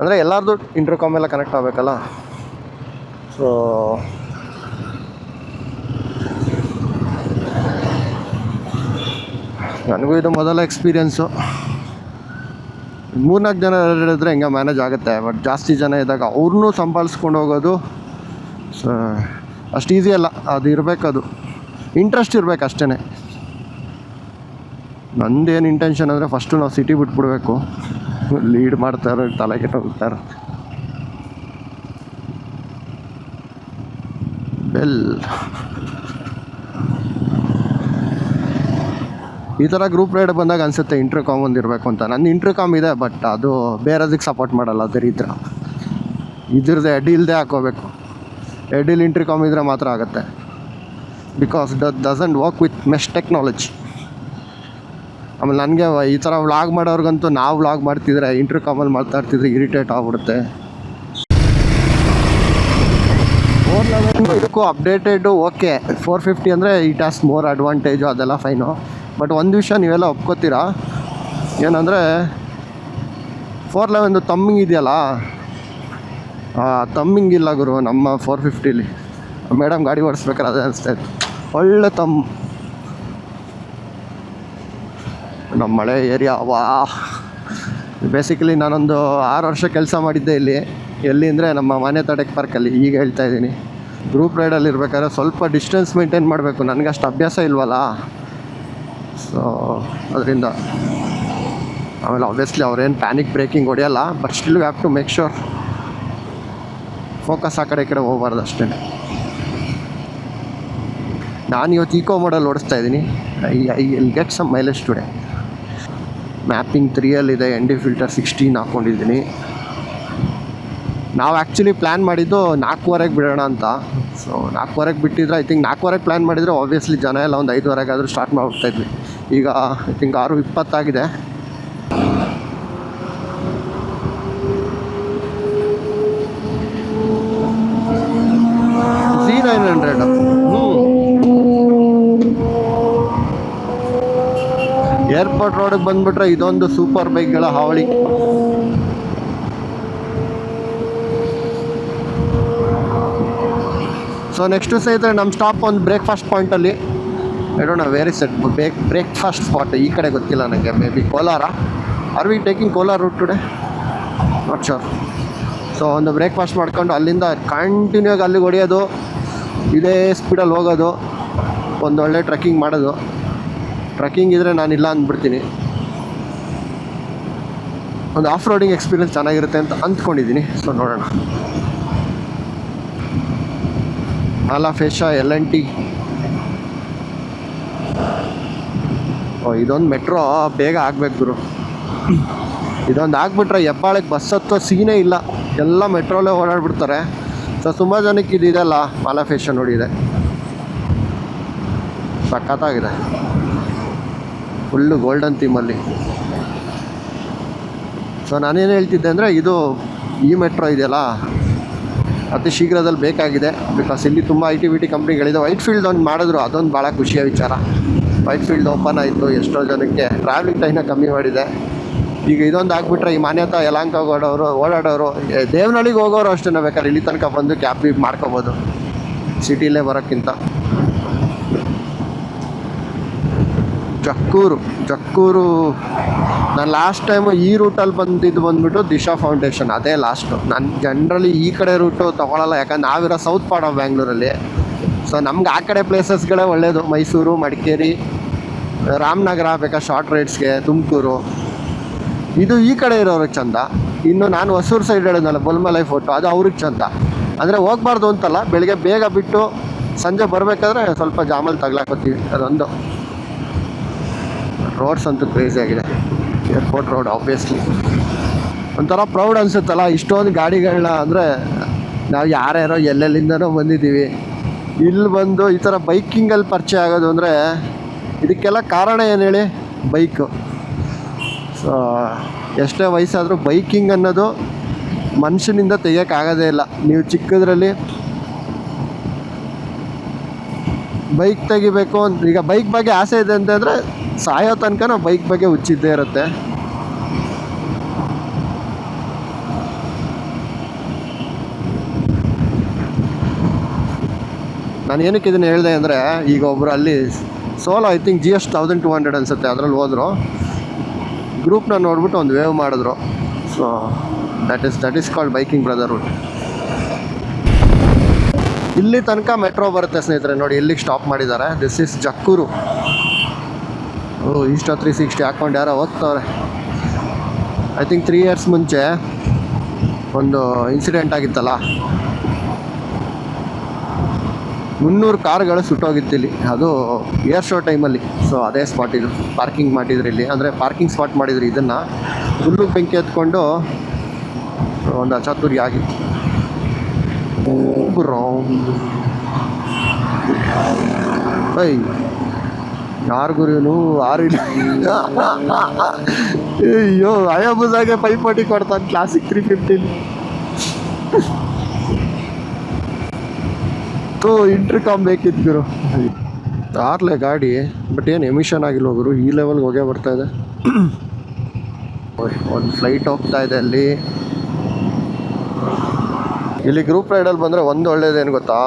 ಅಂದರೆ ಎಲ್ಲರದು ಇಂಟರ್ಕಾಮ್ ಎಲ್ಲ ಕನೆಕ್ಟ್ ಆಗಬೇಕಲ್ಲ? ಸೊ ನನಗೂ ಇದು ಮೊದಲ ಎಕ್ಸ್ಪೀರಿಯೆನ್ಸು ಮೂರ್ನಾಲ್ಕು ಜನ ಹೇಳಿದ್ರೆ ಹಿಂಗೆ ಮ್ಯಾನೇಜ್ ಆಗುತ್ತೆ ಬಟ್ ಜಾಸ್ತಿ ಜನ ಇದ್ದಾಗ ಅವ್ರನ್ನೂ ಸಂಭಾಳಿಸ್ಕೊಂಡು ಹೋಗೋದು ಸೊ ಅಷ್ಟು ಈಸಿ ಅಲ್ಲ. ಅದು ಇರಬೇಕದು ಇಂಟ್ರೆಸ್ಟ್ ಇರಬೇಕು ಅಷ್ಟೇ ನಂದೇನು ಇಂಟೆನ್ಷನ್ ಅಂದರೆ ಫಸ್ಟು ನಾವು ಸಿಟಿ ಬಿಟ್ಬಿಡ್ಬೇಕು. ಲೀಡ್ ಮಾಡ್ತಾರೆ, ತಲೆ ಹೋಗ್ತಾರೆ. ಬೆಲ್. ಈ ಥರ ಗ್ರೂಪ್ ರೈಡ್ ಬಂದಾಗ ಅನಿಸುತ್ತೆ ಇಂಟ್ರ್ಕಾಮ್ ಒಂದು ಇರಬೇಕು ಅಂತ. ನನ್ನ ಇಂಟ್ರ್ಕಾಮ್ ಇದೆ ಬಟ್ ಅದು ಬೇರೆದಕ್ಕೆ ಸಪೋರ್ಟ್ ಮಾಡಲ್ಲ ರೀತಿ. ಇದ್ರದ್ದು ಎಡ್ ಇಲ್ಲದೆ ಹಾಕೋಬೇಕು. ಎಡಿಲ್ ಇಂಟ್ರ್ಕಾಮ್ ಇದ್ರೆ ಮಾತ್ರ ಆಗುತ್ತೆ. Because doesn't work with mesh technology ಆಮೇಲೆ ನನಗೆ ಈ ಥರ ವ್ಲಾಗ್ ಮಾಡೋರ್ಗಂತೂ ನಾವು ವ್ಲಾಗ್ ಮಾಡ್ತಿದ್ರೆ ಇಂಟ್ರ್ಕಾಮಲ್ಲಿ ಮಾತಾಡ್ತಿದ್ರೆ ಇರಿಟೇಟ್ ಆಗ್ಬಿಡುತ್ತೆ. ಫೋರ್ ಲೆವೆನ್ ಇದಕ್ಕೂ ಅಪ್ಡೇಟೆಡು ಓಕೆ ಫೋರ್ ಫಿಫ್ಟಿ ಅಂದರೆ ಇಟ್ ಆಸ್ ಮೋರ್ ಅಡ್ವಾಂಟೇಜು ಅದೆಲ್ಲ ಫೈನು ಬಟ್ ಒಂದು ವಿಷಯ ನೀವೆಲ್ಲ ಒಪ್ಕೋತೀರಾ? ಏನಂದರೆ ಫೋರ್ ಲೆವೆನ್ದು ತಮ್ಮಿಂಗ್ ಇದೆಯಲ್ಲ? ತಮ್ಮಿಂಗ್ ಇಲ್ಲ ಗುರು ನಮ್ಮ ಫೋರ್ ಫಿಫ್ಟಿಲಿ ಮೇಡಮ್ ಗಾಡಿ ಓಡಿಸ್ಬೇಕಾದ್ರೆ ಅದೇ ಅನಿಸ್ತಾ ಇತ್ತು. ಒಳ್ಳೆ ತಮ್ಮ ನಮ್ಮ ಮಳೆ ಏರಿಯಾ, ವಾ ಬೇಸಿಕಲಿ ನಾನೊಂದು ಆರು ವರ್ಷ ಕೆಲಸ ಮಾಡಿದ್ದೆ ಇಲ್ಲಿ. ಎಲ್ಲಿ ಅಂದರೆ ನಮ್ಮ ಮನೆ ತಡೆಕ್ ಪಾರ್ಕಲ್ಲಿ ಈಗ ಹೇಳ್ತಾ ಇದ್ದೀನಿ. ಗ್ರೂಪ್ ರೈಡಲ್ಲಿ ಇರಬೇಕಾದ್ರೆ ಸ್ವಲ್ಪ ಡಿಸ್ಟೆನ್ಸ್ ಮೇಂಟೈನ್ ಮಾಡಬೇಕು. ನನಗೆ ಅಷ್ಟು ಅಭ್ಯಾಸ ಇಲ್ವಲ್ಲ? ಸೊ ಅದರಿಂದ ಆಮೇಲೆ ಆಬ್ವಿಯಸ್ಲಿ ಅವ್ರೇನು panic braking ಹೊಡೆಯಲ್ಲ but still have to make sure focus ಆ ಕಡೆ ಈ ಕಡೆ ಹೋಗಬಾರ್ದು ಅಷ್ಟೇ. ನಾನು ಇವತ್ತು ಈಕೋ ಮಾಡಲ್ ಓಡಿಸ್ತಾ ಇದ್ದೀನಿ. I I will get some mileage today mapping ತ್ರೀಯಲ್ಲಿದೆ N D filter sixteen ಹಾಕ್ಕೊಂಡಿದ್ದೀನಿ ನಾವು ಆ್ಯಕ್ಚುಲಿ ಪ್ಲ್ಯಾನ್ ಮಾಡಿದ್ದು ನಾಲ್ಕೂವರೆಗೆ ಬಿಡೋಣ ಅಂತ. ಸೊ ನಾಲ್ಕೂವರೆಗೆ ಬಿಟ್ಟಿದ್ರೆ ಐ ಥಿಂಕ್ ನಾಲ್ಕೂವರೆಗೆ ಪ್ಲ್ಯಾನ್ ಮಾಡಿದರೆ ಆಬ್ವಿಯಸ್ಲಿ ಜನ ಎಲ್ಲ ಒಂದು ಐದುವರೆಗೆ ಆದರೂ ಸ್ಟಾರ್ಟ್ ಮಾಡಿ ಹೋಗ್ತಾಯಿದ್ವಿ ಈಗ ಐ ಥಿಂಕ್ ಆರು ಇಪ್ಪತ್ತಾಗಿದೆ ಸಿ ನೈನ್ ಹಂಡ್ರೆಡ್ ಹ್ಞೂ ಏರ್ಪೋರ್ಟ್ ರೋಡಿಗೆ ಬಂದುಬಿಟ್ರೆ ಇದೊಂದು ಸೂಪರ್ ಬೈಕ್ಗಳ ಹಾವಳಿ. ಸೊ ನೆಕ್ಸ್ಟ್ ಸ್ನೇಹಿತರೆ ನಮ್ಮ ಸ್ಟಾಪ್ ಒಂದು ಬ್ರೇಕ್ಫಾಸ್ಟ್ ಪಾಯಿಂಟಲ್ಲಿ ಹೇಳೋಣ very set back breakfast spot ಈ ಕಡೆ ಗೊತ್ತಿಲ್ಲ ನನಗೆ maybe Kolar. Are we taking Kolar route today not sure so ಒಂದು ಬ್ರೇಕ್ಫಾಸ್ಟ್ ಮಾಡ್ಕೊಂಡು ಅಲ್ಲಿಂದ ಕಂಟಿನ್ಯೂ ಆಗಿ ಅಲ್ಲಿಗೆ ಹೊಡೆಯೋದು, ಇದೇ ಸ್ಪೀಡಲ್ಲಿ ಹೋಗೋದು, ಒಂದು ಒಳ್ಳೆ ಟ್ರೆಕ್ಕಿಂಗ್ ಮಾಡೋದು. ಟ್ರೆಕ್ಕಿಂಗ್ ಇದ್ದರೆ ಇಲ್ಲ ಅಂದ್ಬಿಡ್ತೀನಿ. ಒಂದು ಆಫ್ ರೋಡಿಂಗ್ ಎಕ್ಸ್ಪೀರಿಯನ್ಸ್ ಚೆನ್ನಾಗಿರುತ್ತೆ ಅಂತ ಅಂದ್ಕೊಂಡಿದ್ದೀನಿ. ಸೊ ನೋಡೋಣ. ಆಲಾ ಫೇಶಾ ಎಲ್ ಎನ್ ಟಿ. ಓ, ಇದೊಂದು ಮೆಟ್ರೋ ಬೇಗ ಆಗ್ಬೇಕು ಗುರು. ಇದೊಂದು ಆಗ್ಬಿಟ್ರೆ ಹೆಬ್ಬಾಳಕ್ಕೆ ಬಸ್ ಹತ್ತೋ ಸೀನೇ ಇಲ್ಲ. ಎಲ್ಲ ಮೆಟ್ರೋಲೇ ಓಡಾಡ್ಬಿಡ್ತಾರೆ. ಸೊ ತುಂಬ ಜನಕ್ಕೆ ಇದಿದೆಲ್ಲ ಮಾಲಾ ಫೇಶನ್ ನೋಡಿದೆ ಸಖತ್ತಾಗಿದೆ. ಫುಲ್ಲು ಗೋಲ್ಡನ್ ಥೀಮಲ್ಲಿ ಸೊ ನಾನೇನು ಹೇಳ್ತಿದ್ದೆ ಅಂದರೆ ಇದು ಈ ಮೆಟ್ರೋ ಇದೆಯಲ್ಲ, ಅತಿ ಶೀಘ್ರದಲ್ಲಿ ಬೇಕಾಗಿದೆ. ಬಿಕಾಸ್ ಇಲ್ಲಿ ತುಂಬ ಐ ಟಿ ಬಿ ಟಿ ಕಂಪ್ನಿಗಳಿದೆ ವೈಟ್ ಫೀಲ್ಡ್ ಒಂದು ಮಾಡಿದ್ರು, ಅದೊಂದು ಭಾಳ ಖುಷಿಯ ವಿಚಾರ. ವೈಟ್ ಫೀಲ್ಡ್ ಓಪನ್ ಆಯಿತು, ಎಷ್ಟೋ ಜನಕ್ಕೆ ಟ್ರಾವೆಲಿಂಗ್ ಟೈಮ್ನ ಕಮ್ಮಿ ಮಾಡಿದೆ. ಈಗ ಇದೊಂದು ಆಗ್ಬಿಟ್ರೆ ಈ ಮಾನ್ಯತಾ ಯಲಾಂಕ ಓಡೋರು ಓಡಾಡೋರು ದೇವನಹಳ್ಳಿಗೆ ಹೋಗೋರು ಅಷ್ಟೇ ಬೇಕಾದ್ರೆ? ಇಲ್ಲಿ ತನಕ ಬಂದು ಕ್ಯಾಬ್ ಮಾಡ್ಕೋಬೋದು. ಸಿಟಿಲೇ ಬರೋಕ್ಕಿಂತ. ಜಕ್ಕೂರು ಜಕ್ಕೂರು. ನಾನು ಲಾಸ್ಟ್ ಟೈಮು ಈ ರೂಟಲ್ಲಿ ಬಂದಿದ್ದು ಬಂದ್ಬಿಟ್ಟು ದಿಶಾ ಫೌಂಡೇಶನ್ ಅದೇ ಲಾಸ್ಟು ನಾನು ಜನ್ರಲಿ ಈ ಕಡೆ ರೂಟು ತೊಗೊಳಲ್ಲ, ಯಾಕಂದ್ರೆ ನಾವಿರೋ ಸೌತ್ ಪಾರ್ಟ್ ಆಫ್ ಬ್ಯಾಂಗ್ಳೂರಲ್ಲಿ ಸೊ ನಮ್ಗೆ ಆ ಕಡೆ ಪ್ಲೇಸಸ್ಗಳೇ ಒಳ್ಳೆಯದು ಮೈಸೂರು, ಮಡಿಕೇರಿ, ರಾಮನಗರ, ಬೇಕಾ ಶಾರ್ಟ್ ರೈಡ್ಸ್ಗೆ ತುಮಕೂರು. ಇದು ಈ ಕಡೆ ಇರೋರಿಗೆ ಚಂದ. ಇನ್ನು ನಾನು ಹೊಸೂರು ಸೈಡ್ ಹೇಳಿದ್ನಲ್ಲ, ಬೊಲ್ಮಲೈ ಫೋಟೋ ಅದು ಅವ್ರಿಗೆ ಚಂದ. ಅಂದರೆ ಹೋಗ್ಬಾರ್ದು ಅಂತಲ್ಲ, ಬೆಳಿಗ್ಗೆ ಬೇಗ ಬಿಟ್ಟು ಸಂಜೆ ಬರಬೇಕಾದ್ರೆ ಸ್ವಲ್ಪ ಜಾಮಲ್ ತಗ್ಲಾಕೋತೀವಿ ಅದೊಂದು. ರೋಡ್ಸ್ ಅಂತೂ ಕ್ರೇಜಿ ಆಗಿದೆ. ಏರ್ಪೋರ್ಟ್ ರೋಡ್ ಆಬ್ವಿಯಸ್ಲಿ ಒಂಥರ ಪ್ರೌಡ್ ಅನಿಸುತ್ತಲ್ಲ, ಇಷ್ಟೊಂದು ಗಾಡಿಗಳನ್ನ ಅಂದರೆ ನಾವು ಯಾರ್ಯಾರೋ ಎಲ್ಲೆಲ್ಲಿಂದನೋ ಬಂದಿದ್ದೀವಿ. ಇಲ್ಲಿ ಬಂದು ಈ ಥರ ಬೈಕಿಂಗಲ್ಲಿ ಪರಿಚಯ ಆಗೋದು ಅಂದರೆ ಇದಕ್ಕೆಲ್ಲ ಕಾರಣ ಏನು ಹೇಳಿ? ಬೈಕು ಸೊ ಎಷ್ಟೇ ವಯಸ್ಸಾದರೂ ಬೈಕಿಂಗ್ ಅನ್ನೋದು ಮನುಷ್ಯನಿಂದ ತೆಗಿಯೋಕ್ಕಾಗೋದೇ ಇಲ್ಲ. ನೀವು ಚಿಕ್ಕದ್ರಲ್ಲಿ ಬೈಕ್ ತೆಗಿಬೇಕು ಅಂತ, ಈಗ ಬೈಕ್ ಬಗ್ಗೆ ಆಸೆ ಇದೆ ಅಂತಂದರೆ ಸಾಯೋ ತನಕ ನಾವು ಬೈಕ್ ಬಗ್ಗೆ ಹುಚ್ಚಿದ್ದೇ ಇರುತ್ತೆ. ನಾನು ಏನಕ್ಕೆ ಇದನ್ನು ಹೇಳಿದೆ ಅಂದರೆ, ಈಗ ಒಬ್ಬರು ಅಲ್ಲಿ solo I think G S thousand two hundred ಅನಿಸುತ್ತೆ, ಅದರಲ್ಲಿ ಹೋದರು. ಗ್ರೂಪ್ನ ನೋಡ್ಬಿಟ್ಟು ಒಂದು ವೇವ್ ಮಾಡಿದ್ರು. So that is that is called biking brotherhood ಇಲ್ಲಿ ತನಕ ಮೆಟ್ರೋ ಬರುತ್ತೆ ಸ್ನೇಹಿತರೆ, ನೋಡಿ, ಇಲ್ಲಿಗೆ ಸ್ಟಾಪ್ ಮಾಡಿದ್ದಾರೆ. ದಿಸ್ ಈಸ್ ಜಕ್ಕೂರು ಓ ಇಷ್ಟ ತ್ರೀ ಸಿಕ್ಸ್ಟಿ ಹಾಕ್ಕೊಂಡು ಯಾರೋ ಓದ್ತವ್ರೆ. ಐ ಥಿಂಕ್ ತ್ರೀ ಇಯರ್ಸ್ ಮುಂಚೆ ಒಂದು ಇನ್ಸಿಡೆಂಟ್ ಆಗಿತ್ತಲ್ಲ. ಮುನ್ನೂರು ಕಾರ್ಗಳು ಸುಟ್ಟೋಗಿತ್ತು ಇಲ್ಲಿ. ಅದು ಏರ್ ಶೋ ಟೈಮಲ್ಲಿ ಸೊ ಅದೇ ಸ್ಪಾಟ್ ಇದು. ಪಾರ್ಕಿಂಗ್ ಮಾಡಿದ್ರು ಇಲ್ಲಿ. ಅಂದರೆ ಪಾರ್ಕಿಂಗ್ ಸ್ಪಾಟ್ ಮಾಡಿದ್ರು ಇದನ್ನು. ಹುಲ್ಲು ಬೆಂಕಿ ಎತ್ಕೊಂಡು ಒಂದು ಅಚಾತುರಿ ಆಗಿ. ಐ ಯಾರು ಗುರುನು ಆರು ಅಯ್ಯೋ ಅಯಾಬುಜಾಗೆ ಪೈಪೋಟಿ ಕೊಡ್ತಾನೆ ಕ್ಲಾಸಿಕ್ ತ್ರೀ ಫಿಫ್ಟಿಲಿ ತೋ ಇಂಟ್ರಿಕಾಮ್ ಬೇಕಿತ್ತು ಗುರು. ಆರ್ಲೆ ಗಾಡಿ ಬಟ್ ಏನು ಎಮಿಷನ್ ಆಗಿಲ್ಲ ಗುರು, ಈ ಲೆವೆಲ್ಗೆ ಹೋಗೇ ಬರ್ತಾ ಇದೆ. ಒಂದು ಫ್ಲೈಟ್ ಹೋಗ್ತಾ ಇದೆ ಅಲ್ಲಿ. ಇಲ್ಲಿ ಗ್ರೂಪ್ ರೈಡಲ್ಲಿ ಬಂದರೆ ಒಂದು ಒಳ್ಳೇದೇನು ಗೊತ್ತಾ?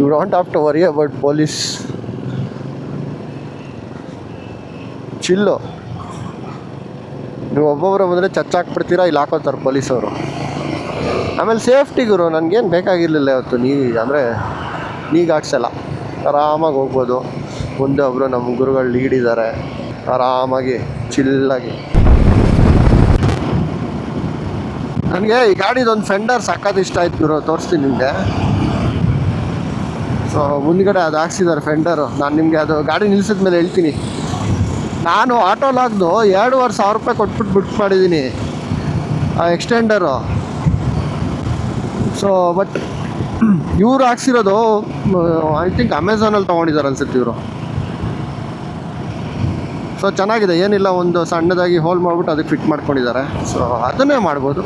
You don't have to worry about police chill ನೀವು ಒಬ್ಬೊಬ್ಬರು ಬಂದರೆ ಚಚ್ಚಾಕ್ಬಿಡ್ತೀರಾ ಇಲ್ಲಿ ಹಾಕೋತಾರೆ ಪೊಲೀಸವರು. ಆಮೇಲೆ ಸೇಫ್ಟಿ ಗುರು, ನನಗೇನು ಬೇಕಾಗಿರಲಿಲ್ಲ ಇವತ್ತು ನೀ, ಅಂದರೆ ನೀ ಹಾಕ್ಸಲ್ಲ. ಆರಾಮಾಗಿ ಹೋಗ್ಬೋದು. ಮುಂದೆ ಒಬ್ಬರು ನಮ್ಮ ಗುರುಗಳು ಲೀಡ್ ಇದ್ದಾರೆ ಆರಾಮಾಗಿ ಚಿಲ್ಲಾಗಿ ನನಗೆ ಈ ಗಾಡಿದೊಂದು ಫೆಂಡರ್ ಸಕ್ಕತ್ ಇಷ್ಟ ಆಯ್ತು ಗುರು, ತೋರಿಸ್ತೀನಿ ನಿಮಗೆ. ಸೊ ಮುಂದ್ಗಡೆ ಅದು ಹಾಕ್ಸಿದ್ದಾರೆ ಫೆಂಡರು ನಾನು ನಿಮಗೆ ಅದು ಗಾಡಿ ನಿಲ್ಸಿದ ಮೇಲೆ ಹೇಳ್ತೀನಿ. ನಾನು ಆಟೋ ಲಾಗ್ದು ಎರಡೂವರೆ ಸಾವಿರ ರೂಪಾಯಿ ಕೊಟ್ಬಿಟ್ಟು ಬುಕ್ ಮಾಡಿದ್ದೀನಿ. ಆ ಎಕ್ಸ್ಟೆಂಡರು ಸೊ ಬಟ್ ಇವ್ರು ಹಾಕ್ಸಿರೋದು ಐ ಥಿಂಕ್ ಅಮೆಝಾನಲ್ಲಿ ತೊಗೊಂಡಿದ್ದಾರೆ ಅನ್ಸುತ್ತೆ ಇವರು. ಸೊ ಚೆನ್ನಾಗಿದೆ. ಏನಿಲ್ಲ, ಒಂದು ಸಣ್ಣದಾಗಿ ಹೋಲ್ ಮಾಡಿಬಿಟ್ಟು ಅದಕ್ಕೆ ಫಿಟ್ ಮಾಡ್ಕೊಂಡಿದ್ದಾರೆ. ಸೊ ಅದನ್ನೇ ಮಾಡ್ಬೋದು.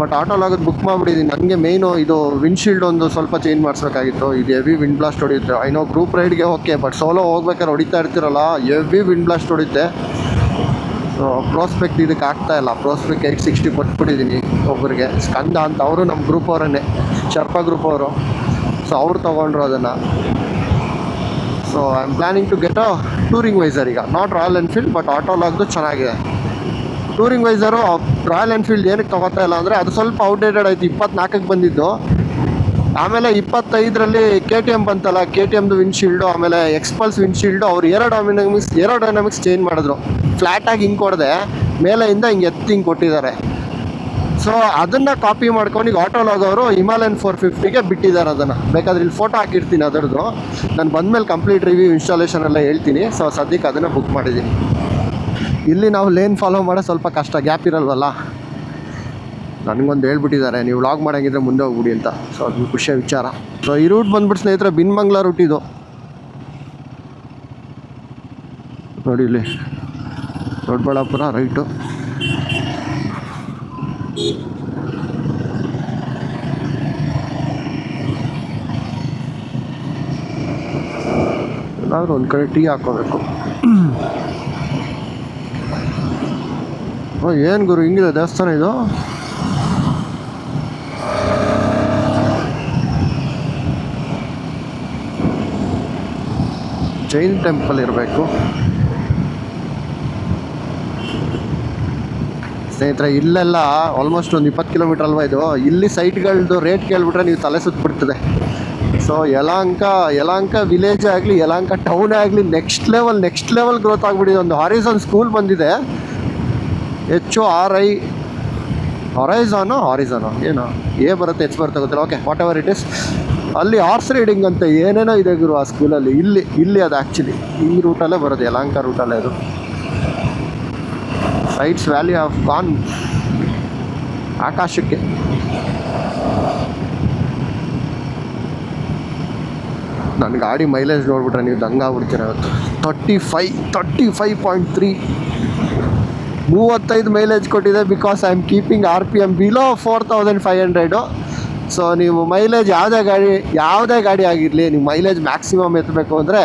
ಬಟ್ ಆಟೋಲ್ ಆಗೋದು ಬುಕ್ ಮಾಡಿಬಿಟ್ಟಿದ್ದೀನಿ ನನಗೆ ಮೇಯ್ನು ಇದು ವಿಂಡ್ಶೀಲ್ಡ್ ಒಂದು ಸ್ವಲ್ಪ ಚೇಂಜ್ ಮಾಡಿಸ್ಬೇಕಾಗಿತ್ತು. ಇದು ಹೆವಿ ವಿಂಡ್ ಬ್ಲಾಸ್ಟ್ ಹೊಡೆಯುತ್ತೆ. ಐನೋ ಗ್ರೂಪ್ ರೈಡ್ಗೆ ಓಕೆ ಬಟ್ ಸೋಲೋ ಹೋಗ್ಬೇಕಾದ್ರೆ ಹೊಡಿತಾ ಇರ್ತಿರಲ್ಲ? ಹೆವಿ ವಿಂಡ್ ಬ್ಲಾಸ್ಟ್ ಹೊಡಿಯುತ್ತೆ. ಸೊ ಪ್ರೋಸ್ಪೆಕ್ಟ್ ಇದಕ್ಕೆ ಆಗ್ತಾ ಇಲ್ಲ. ಪ್ರೋಸ್ಪೆಕ್ಟ್ ಏಯ್ಟ್ ಸಿಕ್ಸ್ಟಿ ಕೊಟ್ಬಿಟ್ಟಿದ್ದೀನಿ ಒಬ್ಬರಿಗೆ ಸ್ಕಂದ ಅಂತ ಅವರು ನಮ್ಮ ಗ್ರೂಪ್ ಅವರನ್ನೇ ಶರ್ಪ ಗ್ರೂಪ್ ಅವರು. ಸೊ ಅವ್ರು ತೊಗೊಂಡ್ರು ಅದನ್ನು. So I am planning to get a touring visor ಈಗ not Royal Enfield but auto ಲಾಗ್ದು ಚೆನ್ನಾಗಿದೆ. ಟೂರಿಂಗ್ ವೈಸರು ರಾಯಲ್ ಎನ್ಫೀಲ್ಡ್ ಏನಕ್ಕೆ ತೊಗೋತಾ ಇಲ್ಲ ಅಂದರೆ ಅದು ಸ್ವಲ್ಪ ಔಟ್ಡೇಟೆಡ್ ಆಯಿತು. ಇಪ್ಪತ್ನಾಲ್ಕಕ್ಕೆ ಬಂದಿದ್ದು. ಆಮೇಲೆ ಇಪ್ಪತ್ತೈದರಲ್ಲಿ ಕೆ ಟಿ ಎಂ ಬಂತಲ್ಲ ಕೆ ಟಿ ಎಮ್ದು ವಿಂಡ್ಶೀಲ್ಡು ಆಮೇಲೆ ಎಕ್ಸ್ಪಲ್ಸ್ ವಿಂಡ್ಶೀಲ್ಡು ಅವ್ರು aerodynamics aerodynamics change ಮಾಡಿದ್ರು ಫ್ಲ್ಯಾಟಾಗಿ ಹಿಂಗೆ ಕೊಡದೆ ಮೇಲೆಯಿಂದ ಹಿಂಗೆ ಎತ್ತಿ ಹಿಂಗೆ ಕೊಟ್ಟಿದ್ದಾರೆ. ಸೊ ಅದನ್ನು ಕಾಪಿ ಮಾಡ್ಕೊಂಡು ಈಗ ಆಟೋ ಲಾಗವರು ಹಿಮಾಲಯನ್ ಫೋರ್ ಫಿಫ್ಟಿಗೆ ಬಿಟ್ಟಿದ್ದಾರೆ ಅದನ್ನು. ಬೇಕಾದ್ರೆ ಇಲ್ಲಿ ಫೋಟೋ ಹಾಕಿರ್ತೀನಿ ಅದರದ್ದು. ನಾನು ಬಂದಮೇಲೆ ಕಂಪ್ಲೀಟ್ ರಿವ್ಯೂ ಇನ್ಸ್ಟಾಲೇಷನ್ ಎಲ್ಲ ಹೇಳ್ತೀನಿ. ಸೊ ಸದ್ಯಕ್ಕೆ ಅದನ್ನು ಬುಕ್ ಮಾಡಿದ್ದೀನಿ. ಇಲ್ಲಿ ನಾವು ಲೇನ್ ಫಾಲೋ ಮಾಡೋ ಸ್ವಲ್ಪ ಕಷ್ಟ ಗ್ಯಾಪ್ ಇರಲ್ವಲ್ಲ? ನನಗೊಂದು ಹೇಳ್ಬಿಟ್ಟಿದ್ದಾರೆ, ನೀವು ವ್ಲಾಗ್ ಮಾಡೋಂಗಿದ್ರೆ ಮುಂದೆ ಹೋಗ್ಬಿಡಿ ಅಂತ. ಸೊ ಅದು ಖುಷಿಯ ವಿಚಾರ. ಸೊ ಈ ರೂಟ್ ಬಂದ್ಬಿಟ್ಟು ಸ್ನೇಹಿತರೆ ಬಿನ್ಮಂಗ್ಲ ರೂಟ್ ಇದು. ನೋಡಿ ಇಲ್ಲಿ. ದೊಡ್ಡಬಳ್ಳಾಪುರ ರೈಟು ಏನಾದರೂ ಒಂದು ಕಡೆ ಟೀ ಹಾಕೋಬೇಕು ಏನು ಗುರು, ಹಿಂಗಿದೆ ದೇವಸ್ಥಾನ ಇದು? ಜೈನ್ ಟೆಂಪಲ್ ಇರಬೇಕು. ಸ್ನೇಹಿತರೆ, ಇಲ್ಲೆಲ್ಲ ಆಲ್ಮೋಸ್ಟ್ ಒಂದು ಇಪ್ಪತ್ತು ಕಿಲೋಮೀಟರ್ ಅಲ್ವಾ ಇದು? ಇಲ್ಲಿ ಸೈಟ್ಗಳದ್ದು ರೇಟ್ ಕೇಳಿಬಿಟ್ರೆ ನೀವು ತಲೆ ಸುತ್ತಬಿಡ್ತದೆ ಸೊ ಯಲಾಂಕ ಯಲಾಂಕ ವಿಲೇಜ್ ಆಗಲಿ ಯಲಾಂಕ ಟೌನ್ ಆಗಲಿ next level next level growth ಆಗಿಬಿಟ್ಟಿದೆ. ಒಂದು ಹಾರಿಸನ್ ಸ್ಕೂಲ್ ಬಂದಿದೆ. ಎಚ್ ಆರ್ ಐ ಹೊರೈಝಾನು ಹಾರಿಸಾನೋ ಏನೋ? ಏ ಬರುತ್ತೆ ಹೆಚ್ಚು ಬರುತ್ತೆ ಗೊತ್ತಿಲ್ಲ. Okay whatever it is ಅಲ್ಲಿ ಹಾರ್ಸ್ ರೈಡಿಂಗ್ ಅಂತ ಏನೇನೋ ಇದೆ ಗುರು ಆ ಸ್ಕೂಲಲ್ಲಿ ಇಲ್ಲಿ ಇಲ್ಲಿ ಅದು ಆ್ಯಕ್ಚುಲಿ ಈ ರೂಟಲ್ಲೇ ಬರೋದು ಯಲಾಂಕ ರೂಟಲ್ಲೇ ಅದು. ಸೈಟ್ಸ್ ವ್ಯಾಲಿ ಆಫ್ ಕಾನ್ ಆಕಾಶಕ್ಕೆ. ನನ್ನ ಗಾಡಿ ಮೈಲೇಜ್ ನೋಡ್ಬಿಟ್ರೆ ನೀವು ದಂಗಾಗ್ಬಿಡ್ತೀರ ಇವತ್ತು. Thirty five thirty five point three ಮೂವತ್ತೈದು ಮೈಲೇಜ್ ಕೊಟ್ಟಿದೆ because I am keeping R P M below four thousand five hundred so ನೀವು ಮೈಲೇಜ್ ಯಾವುದೇ ಗಾಡಿ ಯಾವುದೇ ಗಾಡಿ ಆಗಿರಲಿ, ನೀವು ಮೈಲೇಜ್ ಮ್ಯಾಕ್ಸಿಮಮ್ ಎತ್ತಬೇಕು ಅಂದರೆ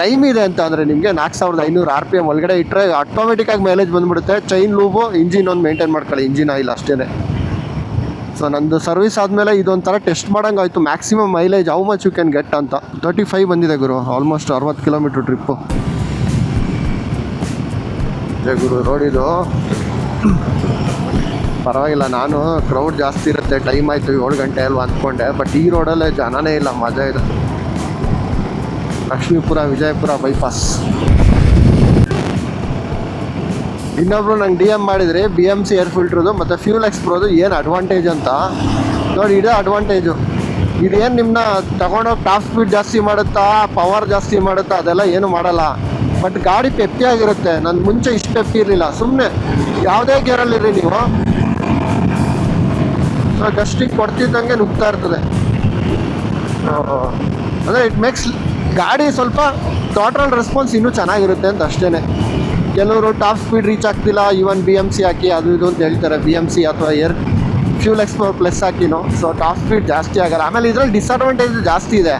ಟೈಮ್ ಇದೆ ಅಂತ ಅಂದರೆ ನಿಮಗೆ ನಾಲ್ಕು ಸಾವಿರದ ಐನೂರು ಆರ್ ಪಿ ಎಂ ಒಳಗಡೆ ಇಟ್ಟರೆ ಆಟೋಮೆಟಿಕ್ಕಾಗಿ ಮೈಲೇಜ್ ಬಂದುಬಿಡುತ್ತೆ. ಚೈನ್ ಲೂಬು ಇಂಜಿನ್ ಒಂದು ಮೇಂಟೈನ್ ಮಾಡ್ಕೊಳ್ಳಿ. ಇಂಜಿನ್ ಆಯಿಲ್ ಅಷ್ಟೇ ಸೊ ನಂದು ಸರ್ವಿಸ್ ಆದಮೇಲೆ ಇದೊಂಥರ ಟೆಸ್ಟ್ ಮಾಡೋಂಗೆ ಆಯಿತು maximum mileage how much you can get ಅಂತ. ತರ್ಟಿ ಫೈವ್ ಬಂದಿದೆ ಗುರು. ಆಲ್ಮೋಸ್ಟ್ ಅರವತ್ತು ಕಿಲೋಮೀಟ್ರ್ ಟ್ರಿಪ್ಪು ಜಯ ಗುರು ರೋಡಿದು ಪರವಾಗಿಲ್ಲ, ನಾನು ಕ್ರೌಡ್ ಜಾಸ್ತಿ ಇರುತ್ತೆ ಟೈಮ್ ಆಯಿತು, ಏಳು ಗಂಟೆ ಅಲ್ವಾ ಅಂದ್ಕೊಂಡೆ ಬಟ್ ಈ ರೋಡಲ್ಲೇ ಜನನೇ ಇಲ್ಲ, ಮಜಾ ಇದೆ. ಲಕ್ಷ್ಮೀಪುರ, ವಿಜಯಪುರ ಬೈಪಾಸ್ ಇನ್ನೊಬ್ರು ನಂಗೆ ಡಿ ಎಂ ಮಾಡಿದ್ರಿ ಬಿ ಎಂ ಸಿ ಏರ್ ಫಿಲ್ಟ್ರದು ಮತ್ತು ಫ್ಯೂಲ್ ಎಕ್ಸ್ಪ್ರೋದು ಏನು ಅಡ್ವಾಂಟೇಜ್ ಅಂತ. ನೋಡಿ, ಇದೇ ಅಡ್ವಾಂಟೇಜು ಇದೇನು ನಿಮ್ಮನ್ನ ತಗೊಂಡೋಗಿ ಟಾಪ್ ಸ್ಪೀಡ್ ಜಾಸ್ತಿ ಮಾಡುತ್ತಾ ಪವರ್ ಜಾಸ್ತಿ ಮಾಡುತ್ತಾ, ಅದೆಲ್ಲ ಏನು ಮಾಡಲ್ಲ. ಬಟ್ ಗಾಡಿ ಪೆಪ್ಪಿಯಾಗಿರುತ್ತೆ ನನ್ನ ಮುಂಚೆ ಇಷ್ಟು ಪೆಪ್ಪಿ ಇರಲಿಲ್ಲ ಸುಮ್ಮನೆ ಯಾವುದೇ ಗೇರಲ್ಲಿರಿ ನೀವು. ಗಸ್ಟಿಗೆ ಕೊಡ್ತಿದ್ದಂಗೆ ನುಗ್ತಾ ಇರ್ತದೆ. ಅಂದರೆ ಇಟ್ ಮೇಕ್ಸ್ ಗಾಡಿ ಸ್ವಲ್ಪ ಟೋಟಲ್ ರೆಸ್ಪಾನ್ಸ್ ಇನ್ನೂ ಚೆನ್ನಾಗಿರುತ್ತೆ ಅಂತ ಅಷ್ಟೇ ಕೆಲವರು ಟಾಪ್ ಸ್ಪೀಡ್ ರೀಚ್ ಆಗ್ತಿಲ್ಲ. ಈವನ್ ಬಿ ಎಂ ಸಿ ಹಾಕಿ, ಅದು ಇದು ಅಂತ ಹೇಳ್ತಾರೆ. ಬಿ ಎಂ ಸಿ ಅಥವಾ ಏರ್ ಫ್ಯೂಲ್ ಎಕ್ಸ್ಪೋರ್ ಪ್ಲಸ್ ಹಾಕಿನೋ ಸೊ ಟಾಪ್ ಸ್ಪೀಡ್ ಜಾಸ್ತಿ ಆಗಲ್ಲ. ಆಮೇಲೆ ಇದರಲ್ಲಿ ಡಿಸ್ಅಡ್ವಾಂಟೇಜ್ ಜಾಸ್ತಿ ಇದೆ.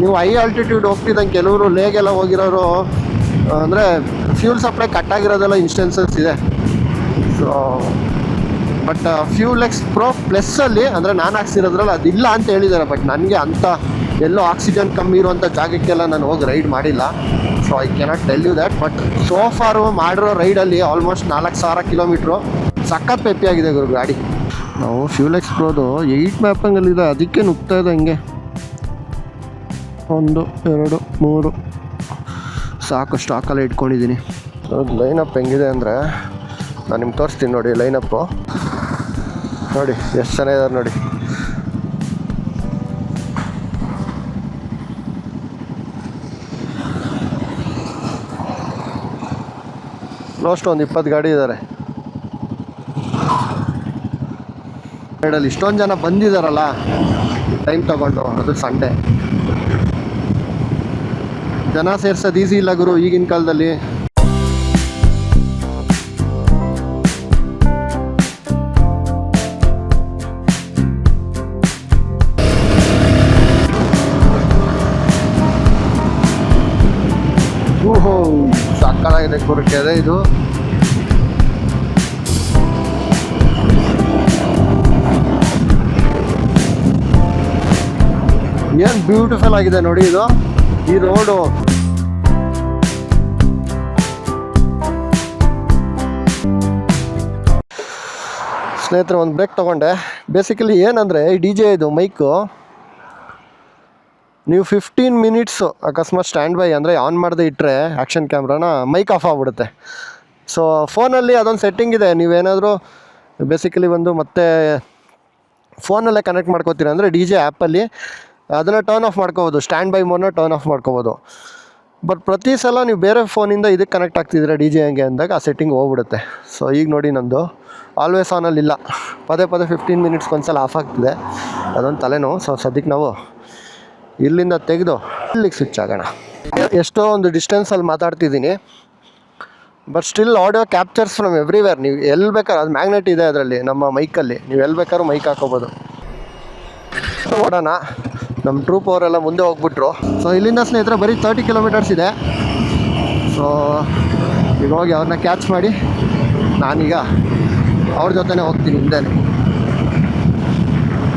ನೀವು ಹೈ ಆಲ್ಟಿಟ್ಯೂಡ್ ಹೋಗ್ತಿದ್ದಂಗೆ ಕೆಲವರು ಲೇಗೆಲ್ಲ ಹೋಗಿರೋರು ಅಂದರೆ ಫ್ಯೂಲ್ ಸಪ್ಲೈ ಕಟ್ ಆಗಿರೋದೆಲ್ಲ ಇನ್ಸ್ಟೆನ್ಸಸ್ ಇದೆ. So but fuel X pro ಪ್ಲಸ್ಸಲ್ಲಿ ಅಂದರೆ ನಾನು ಹಾಕ್ಸಿರೋದ್ರಲ್ಲಿ ಅದಿಲ್ಲ ಅಂತ ಹೇಳಿದ್ದಾರೆ ಬಟ್ ನನಗೆ ಅಂಥ ಎಲ್ಲೋ ಆಕ್ಸಿಜನ್ ಕಮ್ಮಿ ಇರುವಂಥ ಜಾಗಕ್ಕೆಲ್ಲ ನಾನು ಹೋಗಿ ರೈಡ್ ಮಾಡಿಲ್ಲ. So I cannot tell you that but so far ಮಾಡಿರೋ ರೈಡಲ್ಲಿ ಆಲ್ಮೋಸ್ಟ್ ನಾಲ್ಕು ಸಾವಿರ ಕಿಲೋಮೀಟ್ರು ಸಖತ್ ಪೆಪ್ಪಿಯಾಗಿದೆ ಗುರು ಗಾಡಿ. ನಾವು ಫ್ಯೂಲ್ ಎಕ್ಸ್ ಪ್ರೋದು ಏಯ್ಟ್ ಮ್ಯಾಪಂಗಲ್ಲಿದೆ ಅದಕ್ಕೆ ನುಗ್ತಾ ಇದೆ ಹಂಗೆ. ಒಂದು, ಎರಡು, ಮೂರು. ಸಾಕು ಸ್ಟಾಕಲ್ಲೇ ಇಟ್ಕೊಂಡಿದ್ದೀನಿ. ಲೈನಪ್ ಹೆಂಗಿದೆ ಅಂದರೆ ನಾನು ನಿಮ್ಗೆ ತೋರಿಸ್ತೀನಿ ನೋಡಿ ಲೈನಪ್ಪು ನೋಡಿ, ಎಷ್ಟು ಜನ ಇದ್ದಾರೆ ನೋಡಿ. ಲಾಸ್ಟ್ ಒಂದು ಇಪ್ಪತ್ತು ಗಾಡಿ ಇದ್ದಾರೆ ಸೈಡಲ್ಲಿ ಇಷ್ಟೊಂದು ಜನ ಬಂದಿದ್ದಾರಲ್ಲ ಟೈಮ್ ತಗೊಂಡು, ಅದು ಸಂಡೇ ಜನ ಸೇರ್ಸೋದು ಈಸಿ ಇಲ್ಲ ಗುರು ಈಗಿನ ಕಾಲದಲ್ಲಿ. ಓಹೋ ಸಕ್ಕತ್ತಾಗಿದೆ ಕುರುಕೆ ಅದೇ ಇದು. ಏನು ಬ್ಯೂಟಿಫುಲ್ ಆಗಿದೆ ನೋಡಿ ಇದು. ಈ ರೋಡು ಸ್ನೇಹಿತರೆ, ಒಂದು ಬ್ರೇಕ್ ತೊಗೊಂಡೆ. ಬೇಸಿಕಲಿ ಏನಂದರೆ ಡಿ ಜೆ ಇದು ಮೈಕು, ನೀವು ಫಿಫ್ಟೀನ್ ಮಿನಿಟ್ಸು ಅಕಸ್ಮಾತ್ ಸ್ಟ್ಯಾಂಡ್ ಬೈ ಅಂದರೆ ಆನ್ ಮಾಡದೆ ಇಟ್ಟರೆ ಆ್ಯಕ್ಷನ್ ಕ್ಯಾಮ್ರಾನ ಮೈಕ್ ಆಫ್ ಆಗಿಬಿಡುತ್ತೆ. ಸೊ ಫೋನಲ್ಲಿ ಅದೊಂದು ಸೆಟ್ಟಿಂಗ್ ಇದೆ. ನೀವೇನಾದರೂ ಬೇಸಿಕಲಿ ಒಂದು ಮತ್ತೆ ಫೋನಲ್ಲೇ ಕನೆಕ್ಟ್ ಮಾಡ್ಕೋತೀರ ಅಂದರೆ ಡಿ ಜೆ ಆ್ಯಪಲ್ಲಿ ಅದನ್ನು ಟರ್ನ್ ಆಫ್ ಮಾಡ್ಕೋಬೋದು. ಸ್ಟ್ಯಾಂಡ್ ಬೈ ಮೋಡ್ನ ಟರ್ನ್ ಆಫ್ ಮಾಡ್ಕೋಬೋದು. ಬಟ್ ಪ್ರತಿ ಸಲ ನೀವು ಬೇರೆ ಫೋನಿಂದ ಇದಕ್ಕೆ ಕನೆಕ್ಟ್ ಆಗ್ತಿದ್ದೀರಾ ಡಿ ಜೆ ಹಂಗೆ ಅಂದಾಗ ಆ ಸೆಟ್ಟಿಂಗ್ ಹೋಗ್ಬಿಡುತ್ತೆ. ಸೊ ಈಗ ನೋಡಿ ನಂದು. ಆಲ್ವೇಸ್ ಆನಲ್ಲಿ ಇಲ್ಲ. ಪದೇ ಪದೇ ಫಿಫ್ಟೀನ್ ಮಿನಿಟ್ಸ್ಗೆ ಒಂದ್ಸಲ ಆಫ್ ಆಗ್ತಿದೆ. ಅದೊಂದು ತಲೆನೋವು. ಸೊ ಸದ್ಯಕ್ಕೆ ನಾವು ಇಲ್ಲಿಂದ ತೆಗೆದು ಇಲ್ಲಿಗೆ ಸ್ವಿಚ್ ಆಗೋಣ. ಎಷ್ಟೋ ಒಂದು ಡಿಸ್ಟೆನ್ಸಲ್ಲಿ ಮಾತಾಡ್ತಿದ್ದೀನಿ. But still audio captures from everywhere ನೀವು ಎಲ್ಲಿ ಬೇಕಾದ್ರೂ, ಅದು ಮ್ಯಾಗ್ನೆಟ್ ಇದೆ ಅದರಲ್ಲಿ, ನಮ್ಮ ಮೈಕಲ್ಲಿ ನೀವು ಎಲ್ಲಿ ಬೇಕಾದ್ರೂ ಮೈಕ್ ಹಾಕೋಬೋದು. ನೋಡೋಣ. ನಮ್ಮ ಟ್ರೂಪ್ ಅವರೆಲ್ಲ ಮುಂದೆ ಹೋಗ್ಬಿಟ್ರು. ಸೊ ಇಲ್ಲಿಂದ ಸ್ನೇಹಿತರೆ, ಬರೀ ತರ್ಟಿ ಕಿಲೋಮೀಟರ್ಸ್ ಇದೆ. ಸೊ ಈಗ ಹೋಗಿ ಅವ್ರನ್ನ ಕ್ಯಾಚ್ ಮಾಡಿ ನಾನೀಗ ಅವ್ರ ಜೊತೆನೇ ಹೋಗ್ತೀನಿ ಹಿಂದೆ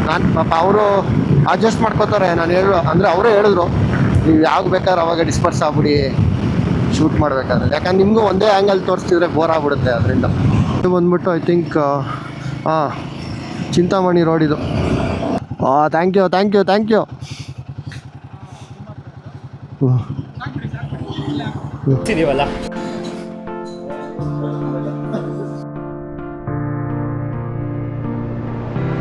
ನಾನು ಪಾಪ ಅವರು ಅಡ್ಜಸ್ಟ್ ಮಾಡ್ಕೋತಾರೆ, ನಾನು ಹೇಳು, ಅಂದರೆ ಅವರೇ ಹೇಳಿದ್ರು, ನೀವು ಯಾವಾಗ ಬೇಕಾದ್ರೆ ಅವಾಗ ಡಿಸ್ಪರ್ಸ್ ಆಗ್ಬಿಡಿ ಶೂಟ್ ಮಾಡಬೇಕಾದ್ರೆ. ಯಾಕಂದ್ರೆ ನಿಮಗೂ ಒಂದೇ ಆ್ಯಂಗಲ್ ತೋರಿಸ್ತಿದ್ರೆ ಬೋರ್ ಆಗ್ಬಿಡುತ್ತೆ ಅದರಿಂದ. ಇದು ಬಂದ್ಬಿಟ್ಟು ಐ ಥಿಂಕ್ ಹಾಂ ಚಿಂತಾಮಣಿ ರೋಡ್ ಇದು. Thank you thank you thank you ಇದೀವಲ್ಲ